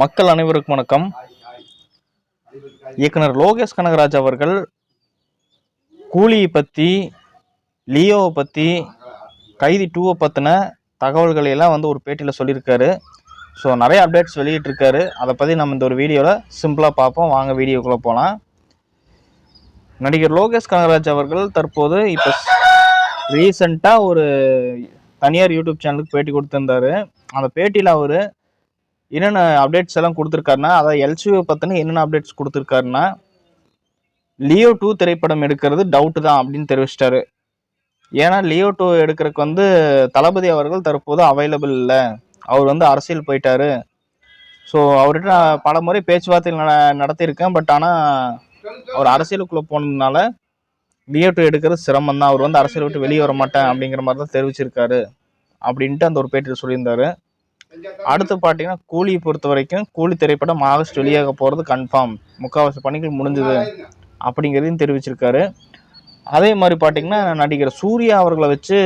மக்கள் அனைவருக்கும் வணக்கம். இயக்குனர் லோகேஷ் கனகராஜ் அவர்கள் கூலியை பற்றி லியோவை பற்றி கைதி டூவை பற்றின தகவல்களை எல்லாம் வந்து ஒரு பேட்டியில் சொல்லியிருக்காரு. ஸோ நிறைய அப்டேட்ஸ் வெளியிட்டிருக்காரு. அதை பற்றி நம்ம இந்த ஒரு வீடியோவில் சிம்பிளாக பார்ப்போம். வாங்க வீடியோக்குள்ளே போகலாம் நடிகர் லோகேஷ் கனகராஜ் அவர்கள் தற்போது இப்போ ரீசண்டாக ஒரு தனியார் யூடியூப் சேனலுக்கு பேட்டி கொடுத்துருந்தாரு. அந்த பேட்டியில் அவர் என்னென்ன அப்டேட்ஸ் எல்லாம் கொடுத்துருக்காருன்னா அதாவது எல்சிஓ பற்றின என்னென்ன அப்டேட்ஸ் கொடுத்துருக்காருன்னா லியோ டூ திரைப்படம் எடுக்கிறது டவுட்டு தான் அப்படின்னு தெரிவிச்சிட்டாரு. ஏன்னா லியோ டூ எடுக்கிறதுக்கு வந்து தளபதி அவர்கள் தற்போது அவைலபிள் இல்லை. அவர் வந்து அரசியல் போயிட்டாரு. ஸோ அவர்கிட்ட நான் பல முறை பேச்சுவார்த்தை நட நடத்தியிருக்கேன். பட் ஆனால் அவர் அரசியலுக்குள்ளே போனதுனால லியோ டூ எடுக்கிறது சிரமம் தான் அவர் வந்து அரசியல் விட்டு வெளியே வர மாட்டேன் அப்படிங்கிற மாதிரி தான் தெரிவிச்சிருக்காரு. அப்படின்ட்டு அந்த ஒரு பேட்டியில் சொல்லியிருந்தாரு. அடுத்து பார்த்தீங்கன்னா கூலியை பொறுத்த வரைக்கும் கூலி திரைப்படம் ஆகஸ்ட் வெளியாக போகிறது கன்ஃபார்ம் முக்கால்வாசி பணிகள் முடிஞ்சது அப்படிங்கிறதையும் தெரிவிச்சிருக்காரு. அதே மாதிரி பார்த்தீங்கன்னா நடிகர் சூர்யா அவர்களை வச்சு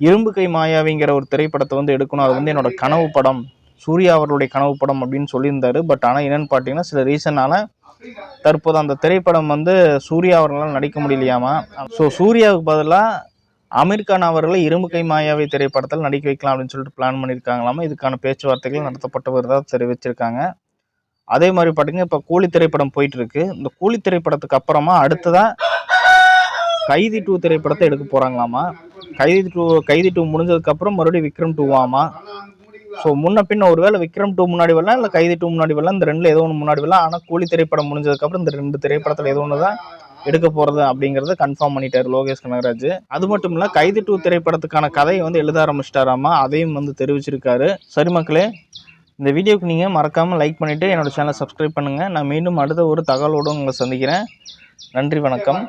இரும்பு கை மாயாவிங்கிற ஒரு திரைப்படத்தை வந்து எடுக்கணும். அது வந்து என்னோட கனவு படம். சூர்யா அவர்களுடைய கனவு படம் அப்படின்னு சொல்லியிருந்தார். பட் ஆனால் என்னென்னு பார்த்தீங்கன்னா சில ரீசனால் தற்போது அந்த திரைப்படம் வந்து சூர்யா அவர்களால் நடிக்க முடியலையாமா? ஸோ சூர்யாவுக்கு பதிலாக அமீர் கான் அவர்களை இரும்பு கை மாயாவை திரைப்படத்தில் நடிக்க வைக்கலாம் அப்படின்னு சொல்லிட்டு பிளான் பண்ணியிருக்காங்களாமா? இதுக்கான பேச்சுவார்த்தைகள் நடத்தப்பட்டு வருதாக தெரிவிச்சிருக்காங்க. அதே மாதிரி பார்த்தீங்கன்னா இப்போ கூலி திரைப்படம் போயிட்டு இருக்கு இந்த கூலி திரைப்படத்துக்கு அப்புறமா அடுத்ததாக கைதி டூ திரைப்படத்தை எடுக்க போறாங்களாமா? கைதி டூ கைதி டூ முடிஞ்சதுக்கு அப்புறம் மறுபடியும் விக்ரம் டூவாமா ஸோ முன்ன பின்ன ஒருவேளை விக்ரம் டூ முன்னாடி வரலாம் இல்லை கைதி டூ முன்னாடி வரலாம் இந்த ரெண்டுல ஏதோ ஒன்று முன்னாடி வரலாம். ஆனால் கூலி திரைப்படம் முடிஞ்சதுக்கப்புறம் இந்த ரெண்டு திரைப்படத்தில் ஏதோ ஒன்று தான் எடுக்க போகிறது அப்படிங்கிறத கன்ஃபார்ம் பண்ணிட்டாரு லோகேஷ் கனகராஜ். அது மட்டும் இல்லை கைது டூ திரைப்படத்துக்கான கதையை வந்து எழுத ஆரம்பிச்சிட்டாராமா அதையும் வந்து தெரிவிச்சிருக்காரு. சரி மக்களே இந்த வீடியோக்கு நீங்கள் மறக்காமல் லைக் பண்ணிவிட்டு என்னோட சேனலை சப்ஸ்கிரைப் பண்ணுங்கள் நான் மீண்டும் அடுத்த ஒரு தகவலோடு உங்களை சந்திக்கிறேன். நன்றி வணக்கம்.